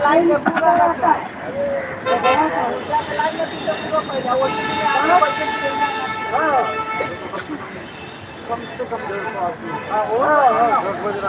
Line में पूरा रहता है लाइन में पूरा पहले वो हाँ कम से कम डेढ़ सौ आदमी दस बजे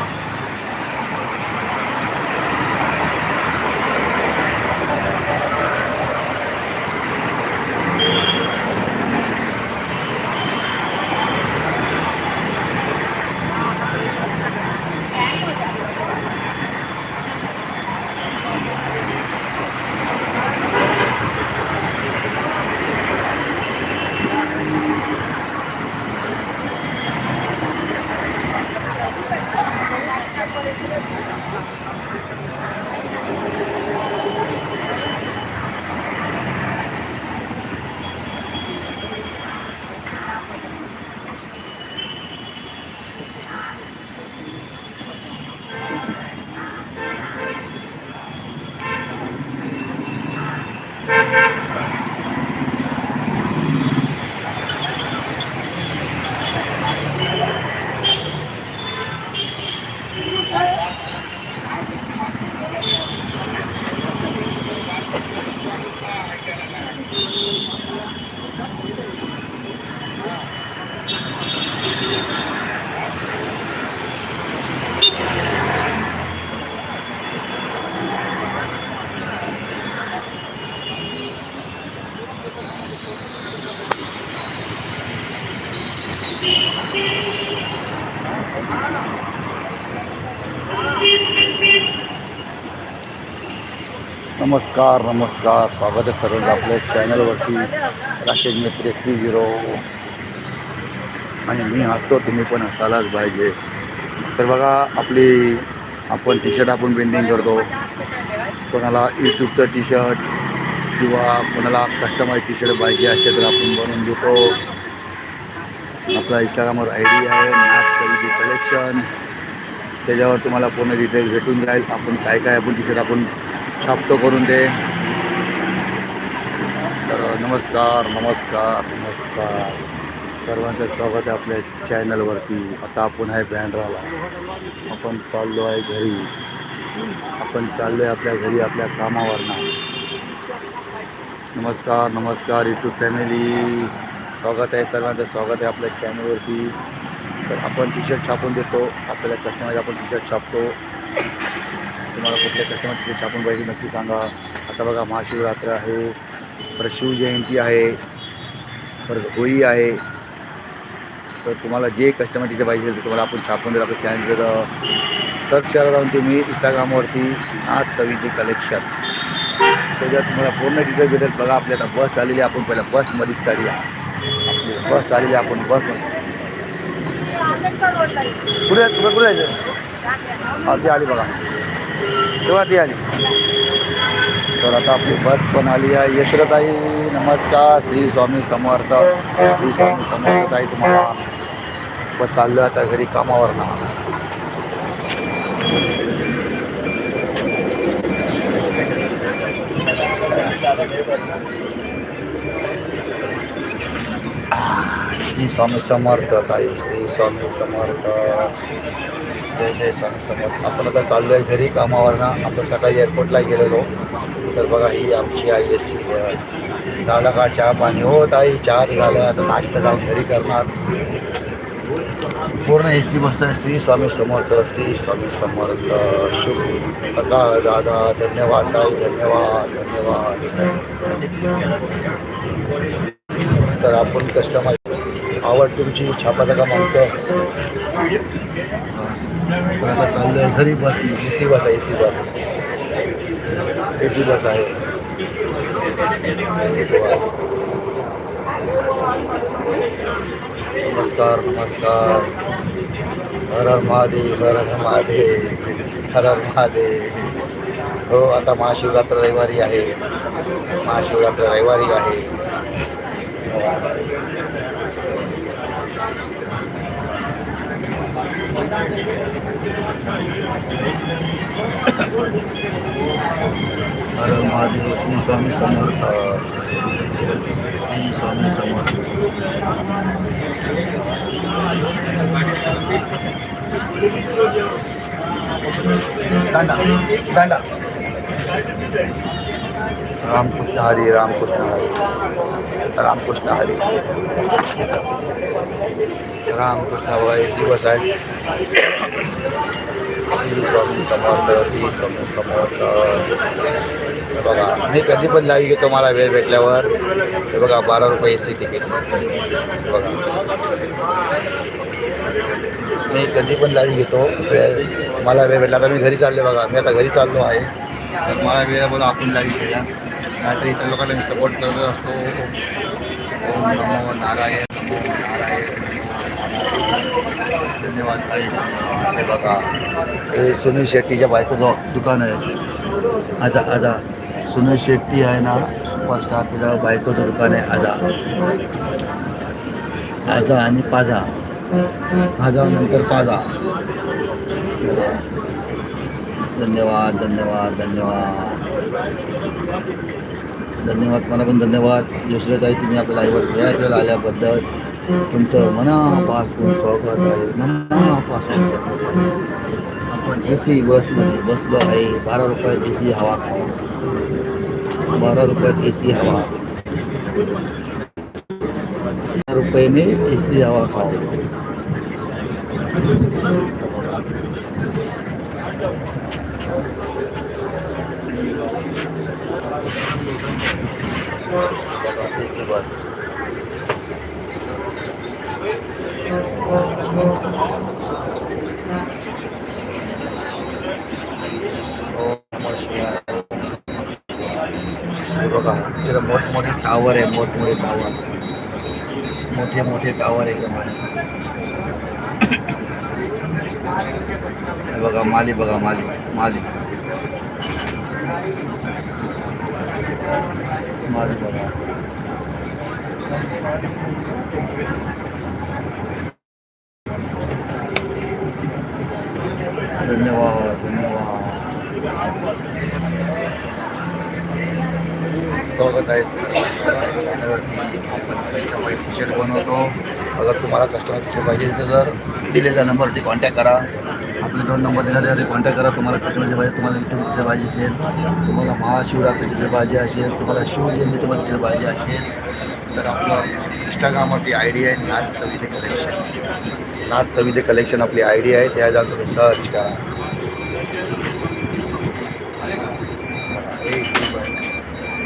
नमस्कार नमस्कार. स्वागत आहे सर्वांचं आपल्या चॅनलवरती. राकेश मित्रे थ्री झिरो. आणि मी हसतो तुम्ही पण हसायलाच पाहिजे. तर बघा आपली आपण टी शर्ट आपण बेंडिंग करतो. कोणाला यूट्यूबचं टी शर्ट किंवा कोणाला कस्टमाइज टी शर्ट पाहिजे असे तर आपण बनवून देतो. आपला इंस्टाग्रामवर आय डी आहे मॅप कलेक्शन त्याच्यावर तुम्हाला पूर्ण डिटेल भेटून जाईल. आपण काय काय आपण टी शर्ट आपण छापतो करून दे. तर नमस्कार नमस्कार नमस्कार. सर्वांचं स्वागत आहे आपल्या चॅनलवरती. आता आपण आहे बँड्राला. आपण चाललो आहे घरी. आपण चाललो आहे आपल्या घरी आपल्या कामावरनं. नमस्कार नमस्कार यूट्यूब फॅमिली स्वागत आहे सर्वांचं स्वागत आहे आपल्या चॅनलवरती. तर आपण टी शर्ट छापून देतो. आपल्याला कस्टमाइज आपण टी शर्ट छापतो. तुम्हाला कुठल्या कस्टमर तिथे छापून पाहिजे नक्की सांगा. आता बघा महाशिवरात्र आहे. परत शिवजयंती आहे. परत होळी आहे. तर तुम्हाला जे कस्टमर तिथे पाहिजे ते तुम्हाला आपण छापून देईल. आपलं चॅनल सर्च करायला जाऊन तुम्ही इंस्टाग्रामवरती नाथ चवीचे कलेक्शन त्याच्यात तुम्हाला पूर्ण डिटेल भेटेल. बघा आपल्याला आता बस आलेली आपण पहिला बसमध्येच चढूया. आपली बस आलेली आपण बसमध्ये. कुठे कुठे कुठे जायचं अगदी आली बघा. तेव्हा ती आली. तर आता आपली बस पण आली आहे. यशोदाई नमस्कार. श्री स्वामी समर्थ. श्री स्वामी समर्थ ताई तुम्हाला आपण चाललं आता घरी कामावर ना श्री स्वामी समर्थ ताई श्री स्वामी समर्थ. जय जय स्वामी समर्थ. आपण आता चाललो आहे घरी कामावरनं. आपण सकाळी एअरपोर्टला गेलेलो. तर बघा ही आमची आई एस सी झाला का चहा पाणी? हो ताई चहा झालं आता नाश्ता जाऊन घरी करणार. पूर्ण ए सी बस आहे श्री स्वामी समर्थ श्री स्वामी समर्थ. शुभ सकाळ दादा. धन्यवाद ताई. धन्यवाद धन्यवाद. तर आपण कस्टमर आवड तुमची छापाचं का माणसं पण आता चाललोय घरी बस ए सी बस आहे ए सी बस. ए सी बस आहे. नमस्कार नमस्कार. हर हर महादेव हर हर महादेव हर हर महादेव. हो आता महाशिवरात्र रविवारी आहे. महाशिवरात्र रविवारी आहे. हर हर महादेव श्री स्वामी समर्थ श्री स्वामी समर्थ दांडा दांडा रामकृष्ण हरी रामकृष्ण हरी रामकृष्ण हरी रामकृष्ण सी बस आहे श्री स्वामी समर्थ श्री स्वामी समर्थ। बघा, मी कधी पण लाईव्ह घेतो वेळ भेटल्यावर. हे बघा, बारा रुपये ए सी तिकीट बघा. मी कधी पण लाईव्ह घेतो, वेळ, मला वेळ भेटला आता मी घरी चालले बघा. मी आता घरी चाललो आहे. तर मला वेळ बोला, आपण घेऊया. नाहीतर इतर लोकांना मी सपोर्ट करत असतो. ओम नमो नारायण नमो नारायण. धन्यवाद ताई धन्यवाद. हे बघा हे सुनील शेट्टीच्या बायकोचं दुकान आहे. आजा आजा. सुनील शेट्टी आहे ना सुपरस्टार त्याच्या बायकोचं दुकान आहे आजा. आजा आणि पाजा. आजा नंतर पाजा. धन्यवाद धन्यवाद धन्यवाद. धन्यवाद. मला पण धन्यवाद. यशोदाई तुम्ही आपल्या लाईव्हवर या आल्याबद्दल. तुमचं मनापासून स्वागत आहे. मनापासून स्वागत आहे. आपण ए सी बसमध्ये बसलो आहे. बारा रुपयात ए सी हवा खाली. बारा रुपयात ए सी हवा. बारा रुपये में ए सी हवा खाऊ ए सी बस ओम नमः शिवाय. हे बघा तिथं मोठमोठे टावर आहे मोठमोठे टावर मोठे मोठे टावर आहे हे बघा माली बघा माली माली. माली बघा धन्यवाद धन्यवाद स्वागत आहे आपण कस्टमर टी शर्ट बनवतो. अगर तुम्हाला कस्टमर टी शर्ट पाहिजे असेल तर दिलेल्या नंबरवरती कॉन्टॅक्ट करा. आपले दोन नंबर दिला त्यावरती कॉन्टॅक्ट करा. तुम्हाला कस्टमरची पाहिजे तुम्हाला युट्यूब टी पाहिजे असेल तुम्हाला महाशिवरात्री टी पाहिजे असेल तुम्हाला शिवजयंती तुम्हाला टी पाहिजे असेल तर आपलं इंस्टाग्रामवरती आय डी आहे नाथ सविते कलेक्शन नाथ सविते कलेक्शन आपली आय डी आहे त्या जाऊन तुम्ही सर्च करा.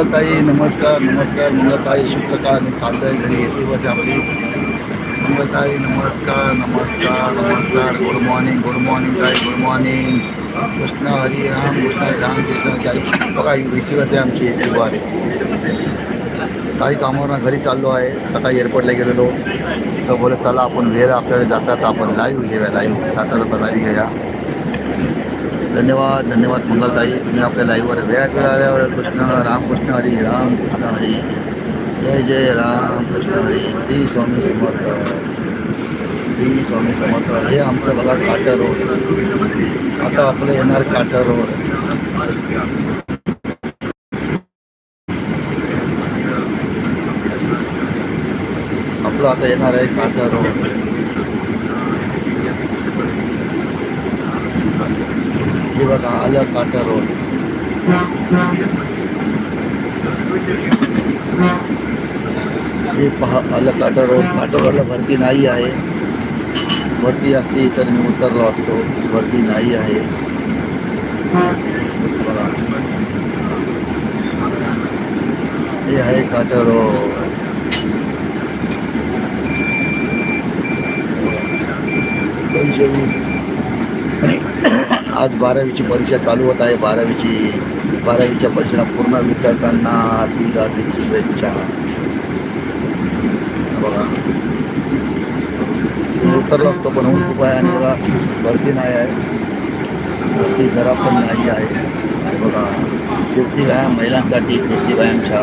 मंगलताई नमस्कार नमस्कार मंगलताई शुभ सकाळ मी घरी ए सी बस आपली. मंगलताई नमस्कार नमस्कार नमस्कार. गुड मॉर्निंग गुड मॉर्निंग ताई गुड मॉर्निंग कृष्ण हरी राम कृष्ण राम कृष्ण ताई. बघा ही ए सी बस आहे आमची ए सी बस. काही कामावर घरी चाललो आहे. सकाळी एअरपोर्टला गेलेलो. तर बोलत चला आपण वेळ आपल्याला जातात आपण लाईव्ह घेऊया लाईव्ह जाता जाता लाईव्ह घेऊया धन्यवाद धन्यवाद मंगलताई तुम्ही आपल्या लाईव्हवर वेळात वेळ आल्यावर कृष्ण रामकृष्ण हरी राम कृष्ण हरी जय. जय राम कृष्ण हरी. श्री स्वामी समर्थ. श्री स्वामी समर्थ. हे आमचं बघा काटर रोड. आता आपलं येणार काटर रोड. आपलं आता येणार आहे काटा रोड. हे बघा आलं काटर रोड हे पहा आलं काटा रोड काटा रोडला भरती नाही आहे भरती असती तर मी उतरलो असतो भरती नाही आहे. हे आहे काटा रोड दोनशे वीस आज बारावीची परीक्षा चालू होत आहे. बारावीची बारावीच्या परीक्षेला पूर्ण विद्यार्थ्यांना हार्दिक हार्दिक शुभेच्छा. बघा. उतरलो असतो पण ऊन खूप आहे आणि बघा भरती नाही आहे. भरती जरा पण नाही आहे. बघा. फिरती व्यायाम महिलांसाठी कीर्ती व्यायामच्या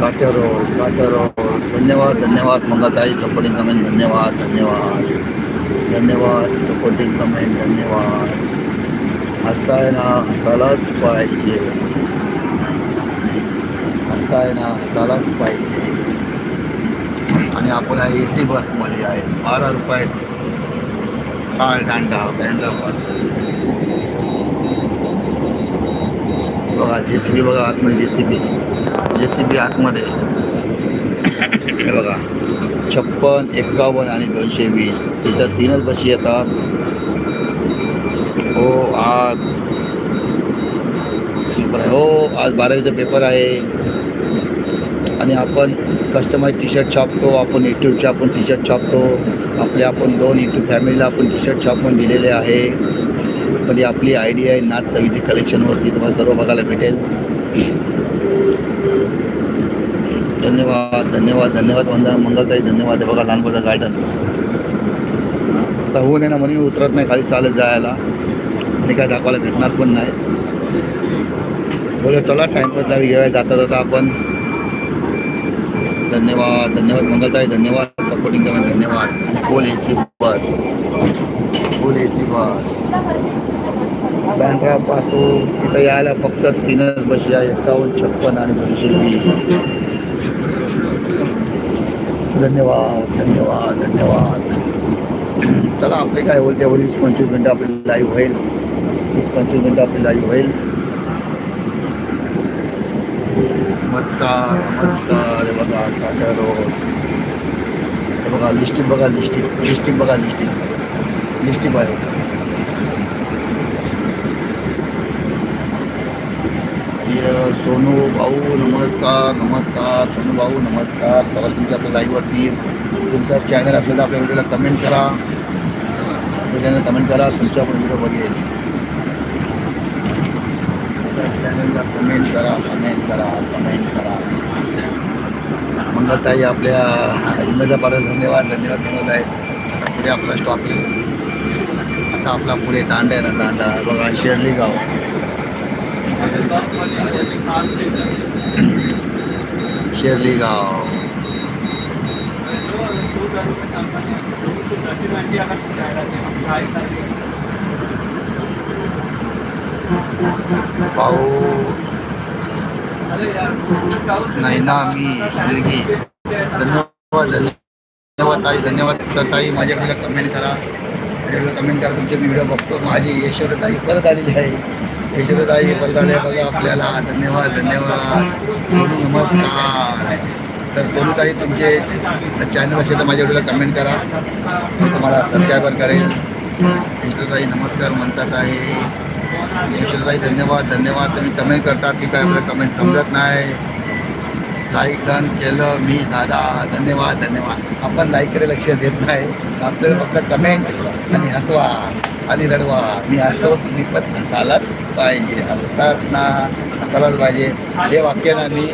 काट्या रोड काट्या रोड. धन्यवाद धन्यवाद. मंगाताई सपोर्टिंग कमेंट धन्यवाद धन्यवाद. धन्यवाद सपोर्टिंग कमेंट धन्यवाद. हसताय ना हसायलाच पाहिजे. हसताय ना हसायलाच पाहिजे. आणि आपण आहे ए सी बसमध्ये आहे. बारा रुपये काळ दांडा बँडा बस. बघा जे सी बी बघा आतमध्ये जे C B J C B आतमध्ये. हे बघा. छप्पन एक्कावन्न आणि दोनशे वीस. इथं तीनच बशी येतात. हो आज पेपर आहे. हो आज बारावीचा पेपर आहे. आणि आपण कस्टमाइज टी शर्ट छापतो. आपण यूट्यूबचे आपण टी शर्ट छापतो. आपले आपण दोन युट्यूब फॅमिलीला आपण टी शर्ट छापून दिलेले आहे. मध्ये आपली आय डी आहे नाच सगळी कलेक्शनवरती तुम्हाला सर्व बघायला भेटेल. धन्यवाद धन्यवाद धन्यवाद वंदना मंगलताई धन्यवाद. हे बघा लहानपणा गार्डन आता होऊ नये ना म्हणून मी उतरत नाही खाली चालत जायला. आणि काय दाखवायला भेटणार पण नाही. बोला चला टाइमपास लावी घेऊया. जाता जाता आपण. धन्यवाद धन्यवाद मंगलताई धन्यवाद. सपोर्टिंग कमेंट धन्यवाद. आणि फुल ए सी बस फुल ए सी बस बँड्रापासून इथं यायला फक्त तीनच बशी आहे एकावन्न छप्पन आणि दोनशे वीस. धन्यवाद धन्यवाद धन्यवाद. चला आपले काय होईल ते होईल वीस पंचवीस मिनटं आपली लाईव्ह होईल. वीस पंचवीस मिनटं आपली लाईव्ह होईल. नमस्कार नमस्कार बघा टाटा रोड. बघा लिस्टिक बघा लिस्टिक लिस्टिक बघा लिस्टिक लिस्टिक आहे. सोनू भाऊ नमस्कार नमस्कार सोनू भाऊ नमस्कार. सगळं तुमच्या आपल्या लाईव्हवरती तुमचा चॅनल असेल तर आपल्या व्हिडिओला कमेंट करा. आपल्या चॅनल कमेंट करा. तुमच्या आपण व्हिडिओ बघेल. चॅनलला कमेंट करा कमेंट करा कमेंट करा. मंगलताई आपल्या इमेजा पाठवलं धन्यवाद. धन्यवाद मंगलताई आता पुढे आपला स्टॉप येईल आता आपला पुढे तांडा आहे ना तांडा. बघा शेर्ली गाव. शेर्ली गाव भाऊ नाही ना मी मुलगी। धन्यवाद धन्यवाद ताई धन्यवाद ताई माझ्या कमेंट करा. माझ्याकडे कमेंट करा तुमचे मी व्हिडिओ बघतो. माझी यशोदाई परत आलेली आहे. यशोदाई परत बघा आपल्याला. धन्यवाद धन्यवाद. सोनू नमस्कार. तर सोनूताई तुमचे चॅनल असेल तर माझ्या व्हिडिओला कमेंट करा. मी तुम्हाला सबस्क्रायबर करेल यशोदाई नमस्कार म्हणतात आहे. यशोदाई धन्यवाद धन्यवाद. तुम्ही कमेंट करतात की काय आपलं कमेंट समजत नाही. लाईक डन केलं मी दादा धन्यवाद धन्यवाद. आपण लाईककडे लक्ष देत नाही. आपल्याला फक्त कमेंट आणि हसवा आणि रडवा. मी हसतो तुम्ही पण हसायलाच पाहिजे. हसतात ना हसायलाच पाहिजे. हे वाक्य ना मी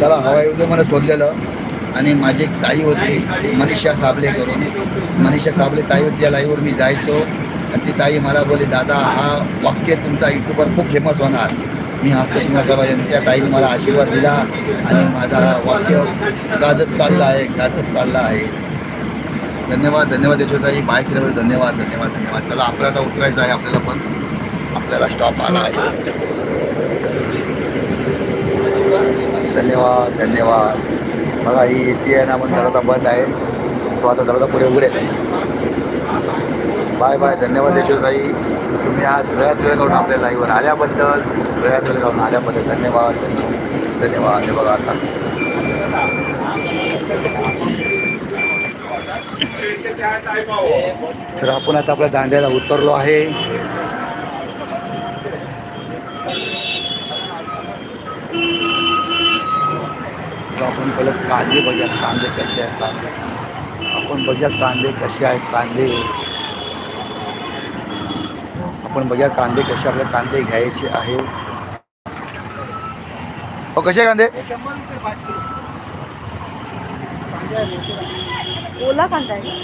चला हवाई उद्या मला शोधलेलं आणि माझी एक ताई होती मनीषा साबले करून. मनीषा साबले ताई होती या लाईव्हवर मी जायचो. आणि ती ताई मला बोलली दादा हा वाक्य तुमचा युट्यूबवर खूप फेमस होणार. मी हसतो तुम्हाला पाहिजे त्या ताईने मला आशीर्वाद दिला आणि माझा वाक्य गाजत चालला आहे गाजत चालला आहे. धन्यवाद धन्यवाद यशोदाई. बाय केल्यावर धन्यवाद धन्यवाद धन्यवाद. चला आपल्याला आता उतरायचं आहे आपल्याला पण. आपल्याला स्टॉप आला आहे. धन्यवाद धन्यवाद. बघा ही ए सी आहे ना पण दरवाजा बंद आहे. तो आता दरवाजा पुढे उघडेल. बाय बाय धन्यवाद यशोदाई तुम्ही आज वेळात वेळ आपल्या लाईव्हवर आल्याबद्दल वेळात वेळ आल्याबद्दल धन्यवाद. धन्यवाद. हे बघा आता. तर आपण आता आपल्या दांड्याला उतरलो आहे. तर आपण पहिलं कांदे बघूया कांदे कसे आहेत? कांदे आपण बघूया कांदे कसे आहेत? कांदे आपण बघूया कांदे कशा अपने कांदे घ्यायचे आहे हो कसे कांदे? ओला कांदा आहे.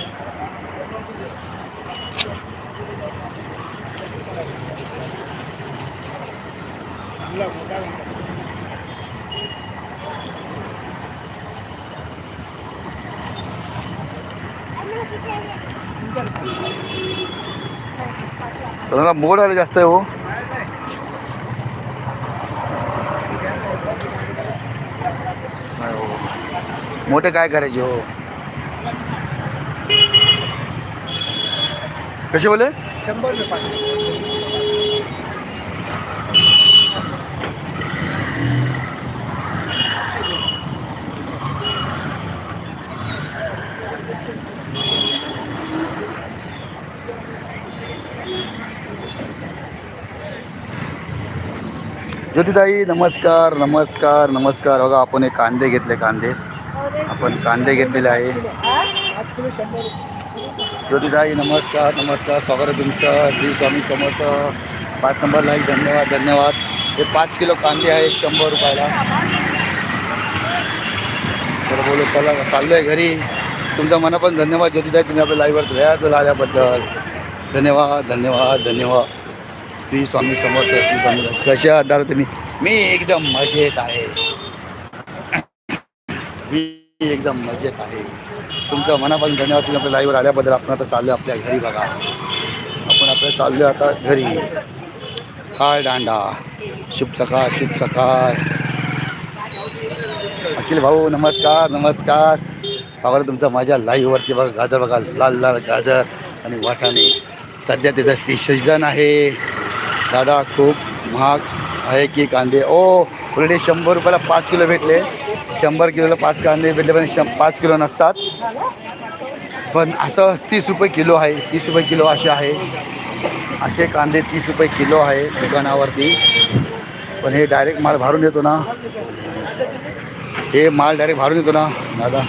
चला मोड आले जास्त आहे हो. हो. मोठे काय करायचे हो? कसे बोले शंभर ज्योतिताई नमस्कार नमस्कार नमस्कार. बघा आपण हे कांदे घेतले कांदे. आपण कांदे घेतलेले आहे. ज्योतिताई नमस्कार नमस्कार. स्वागत आहे तुमचं. श्री स्वामी समर्थ. पाच नंबर लाईक धन्यवाद धन्यवाद. हे पाच किलो कांदे आहे शंभर रुपयाला. तर बोलू चला चाललो आहे घरी. तुमचं मनापासून धन्यवाद ज्योतिताई तुम्ही आपल्या लाईव्हवर वेळात आल्याबद्दल धन्यवाद धन्यवाद धन्यवाद. श्री स्वामी समर्थ श्री स्वामी कशा आधार तुम्ही? मी एकदम मजेत आहे. मी एकदम मजेत आहे. तुमचं मनापासून धन्यवाद. तुम्ही आपल्या लाईव्हवर आल्याबद्दल आपण आता चाललो आपल्या घरी बघा. आपण आपल्या चाललो आता घरी. काय दांडा. शुभ सकाळ शुभ सकाळ. अखिल भाऊ नमस्कार नमस्कार. सावर तुमचं माझ्या लाईव्हवरती बघा. गाजर बघा. लाल लाल गाजर आणि वाटाणे. सध्या तिथं ती सीझन आहे. दादा खूप महाग आहे की कांदे? ओ ऑलरेडी शंभर रुपयाला पाच किलो भेटले. शंभर किलोला पाच कांदे भेटले पण शं पाच किलो नसतात. पण असं तीस रुपये किलो आहे तीस रुपये किलो असे आहे. असे कांदे तीस रुपये किलो आहे दुकानावरती. पण हे डायरेक्ट माल भरून येतो ना. हे माल डायरेक्ट भरून येतो ना दादा.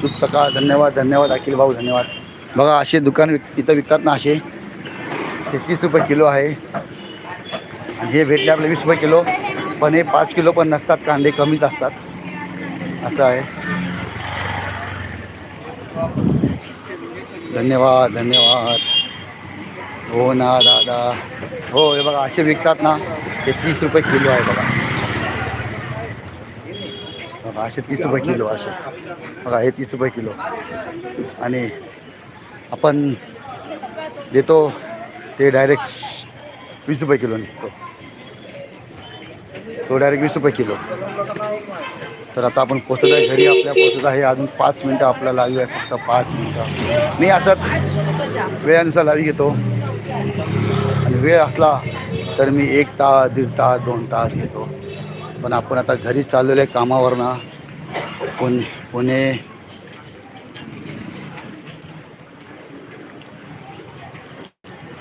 खूप सकाळ धन्यवाद धन्यवाद अखिल भाऊ धन्यवाद. बघा असे दुकान विक इथं विकतात ना असे. ते तीस रुपये किलो आहे. आणि हे भेटले आपले वीस रुपये किलो पण हे पाच किलो पण नसतात कांदे कमीच असतात. असं आहे. धन्यवाद धन्यवाद. हो ना दादा. हो हे बघा असे विकतात ना ते तीस रुपये किलो आहे बघा. बघा असे तीस रुपये किलो असे. बघा हे तीस रुपये किलो. आणि आपण देतो ते डायरेक्ट वीस रुपये किलो निघतो. तो डायरेक्ट वीस रुपये किलो. तर आता आपण पोचत आहे घरी. आपल्या पोचत आहे अजून पाच मिनटं आपला लावी आहे फक्त पाच मिनटं. मी असंच वेळानुसार लावी घेतो. आणि वेळ असला तर मी एक तास दीड तास दोन तास घेतो. पण आपण आता घरी चाललेलं आहे कामावरनं. पुणे पुणे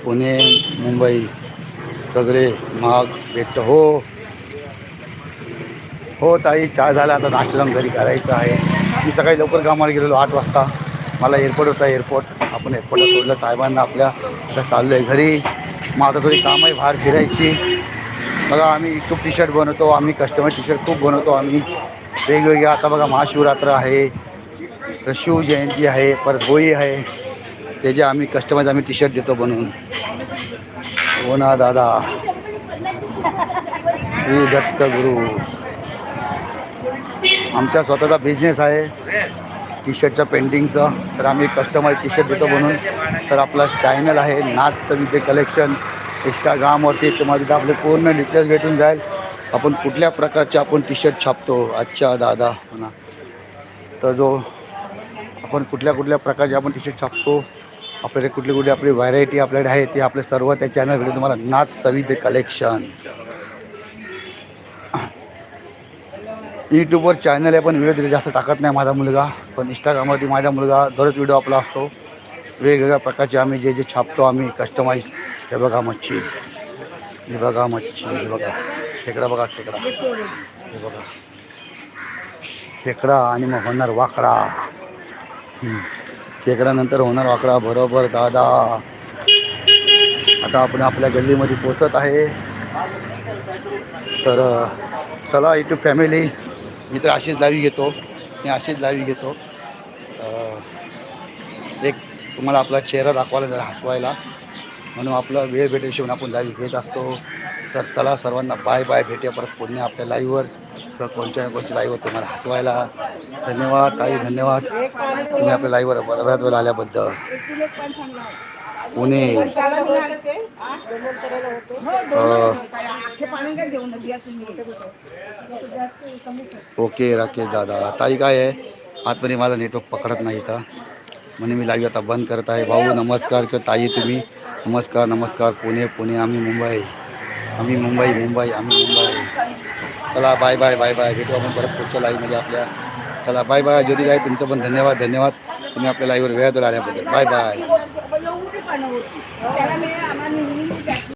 पुणे मुंबई सगळे महाग भेटतं. हो. हो ताई चहा झाला. आता नाश्ता घरी करायचं आहे. मी सकाळी लवकर कामाला गेलेलो आठ वाजता. मला एअरपोर्ट होता एअरपोर्ट आपण एअरपोर्टला सोडलं. साहेबांना आपल्या आता चाललो आहे घरी. मग आता थोडी कामं आहे बाहेर फिरायची. बघा आम्ही खूप टी शर्ट बनवतो. आम्ही कस्टमर टी शर्ट खूप बनवतो. आम्ही वेगवेगळ्या आता बघा महाशिवरात्र आहे. तर शिवजयंती आहे परत होळी आहे. त्याचे आम्ही कस्टमाइज आम्ही टी शर्ट देतो बनवून. हो ना दादा. श्री दत्त गुरु. आमचा स्वतःचा बिझनेस आहे. टी शर्टचा पेंटिंगचं तर आम्ही कस्टमाइज टी शर्ट देतो बनवून. तर आपला चॅनल आहे नाथ सविते कलेक्शन इंस्टाग्रामवरती तुम्हाला तिथं आपले पूर्ण डिटेल्स भेटून जाईल. आपण कुठल्या प्रकारचे आपण टी शर्ट छापतो? अच्छा दादा म्हणा तर जो आपण कुठल्या कुठल्या प्रकारचे आपण टी शर्ट छापतो? आपल्याकडे कुठली कुठली आपली व्हरायटी आपल्याकडे आहे ते आपले सर्व त्या चॅनलकडे तुम्हाला नाथ सविते कलेक्शन यूट्यूबवर चॅनल आहे पण व्हिडिओ तिथे जास्त टाकत नाही माझा मुलगा. पण इंस्टाग्रामवरती माझा मुलगा दररोज व्हिडिओ आपला असतो. वेगवेगळ्या प्रकारचे आम्ही जे जे छापतो आम्ही कस्टमाइज हे बघा मच्छी. हे बघा मच्छी हे बघा. खेकडा बघा खेकडा. हे बघा. खेकडा आणि मग होणार वाकडा. खेकड्यानंतर होणार वाकडा बरोबर दादा. आता आपण आपल्या गल्लीमध्ये पोचत आहे. तर चला यूट्यूब फॅमिली मी तर अशीच लावी घेतो. मी अशीच लावी घेतो. एक तुम्हाला आपला चेहरा दाखवायला जरा हसवायला. म्हणून आपला वेळ भेटेल शिवून आपण लाईव्ह घेत असतो. तर चला सर्वांना बाय बाय भेटे परत पुन्हा आपल्या लाईव्हवर किंवा कोणच्या ना कोणत्या लाईव्हवर तुम्हाला हसवायला. धन्यवाद ताई धन्यवाद. तुम्ही आपल्या लाईव्हवर बऱ्याच वेळेला आल्याबद्दल. पुणे. ओके राकेश दादा. ताई काय आहे? आतमध्ये माझा नेटवर्क पकडत नाही इथं. म्हणून मी लाईव्ह आता बंद करत आहे. भाऊ नमस्कार किंवा ताई तुम्ही. नमस्कार नमस्कार. पुणे पुणे आम्ही मुंबई. आम्ही मुंबई मुंबई आम्ही मुंबई. चला बाय बाय बाय बाय भेटू आपण परत पुढच्या लाईव्हमध्ये आपल्या. चला बाय बाय ज्योती ताई तुमचं पण धन्यवाद धन्यवाद. तुम्ही आपल्या लाईव्हवर वेळात आल्याबद्दल. Bye bye